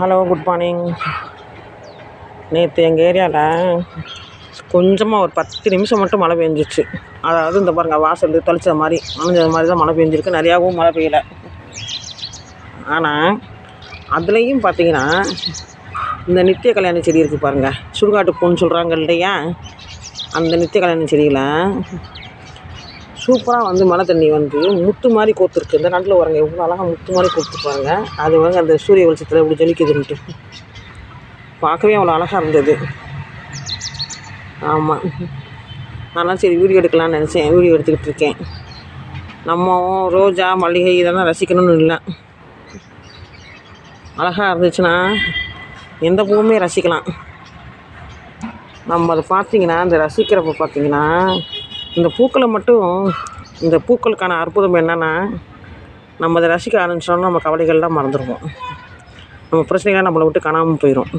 Hello good morning. நேற்று எங்கள் ஏரியாவில் கொஞ்சமாக ஒரு பத்து நிமிஷம் மட்டும் மழை பெஞ்சிச்சு. அதாவது இந்த பாருங்கள் வாசல் தொலைச்ச மாதிரி அணைஞ்சது மாதிரி தான் மழை பெஞ்சிருக்கு. நிறையாவும் மழை பெய்யல. ஆனால் அதுலேயும் பார்த்தீங்கன்னா இந்த நித்திய கல்யாண செடி இருக்குது பாருங்கள் சுடுகாட்டு பூன்னு சொல்கிறாங்க இல்லையா? அந்த நித்திய கல்யாண செடியில் சூப்பராக வந்து மழை தண்ணி வந்து முத்து மாதிரி கோத்துருக்கு. இந்த நாட்டில் வரங்க எவ்வளோ அழகாக முத்து மாதிரி கோத்துருப்பாங்க அது வந்து அந்த சூரிய வெளிச்சத்தில் இப்படி ஜொலிக்குதுன்ட்டு பார்க்கவே அவ்வளோ அழகாக இருந்தது. ஆமாம் நான்லாம் சரி வீடியோ எடுக்கலாம்னு நினச்சேன். வீடியோ எடுத்துக்கிட்டு இருக்கேன். நம்ம ரோஜா மல்லிகை இதெல்லாம் ரசிக்கணும்னு இல்லை. அழகாக இருந்துச்சுன்னா எந்த பூவுமே ரசிக்கலாம். நம்ம அதை பார்த்தீங்கன்னா இந்த ரசிக்கிறப்ப பார்த்தீங்கன்னா இந்த பூக்களை மட்டும் இந்த பூக்களுக்கான அற்புதம் என்னென்னா நம்ம அதை ரசிக்க ஆரம்பிச்சோம்னா நம்ம கவலைகள்லாம் மறந்துடுவோம். நம்ம பிரச்சனைகள் நம்மளை விட்டு காணாமல் போயிடும்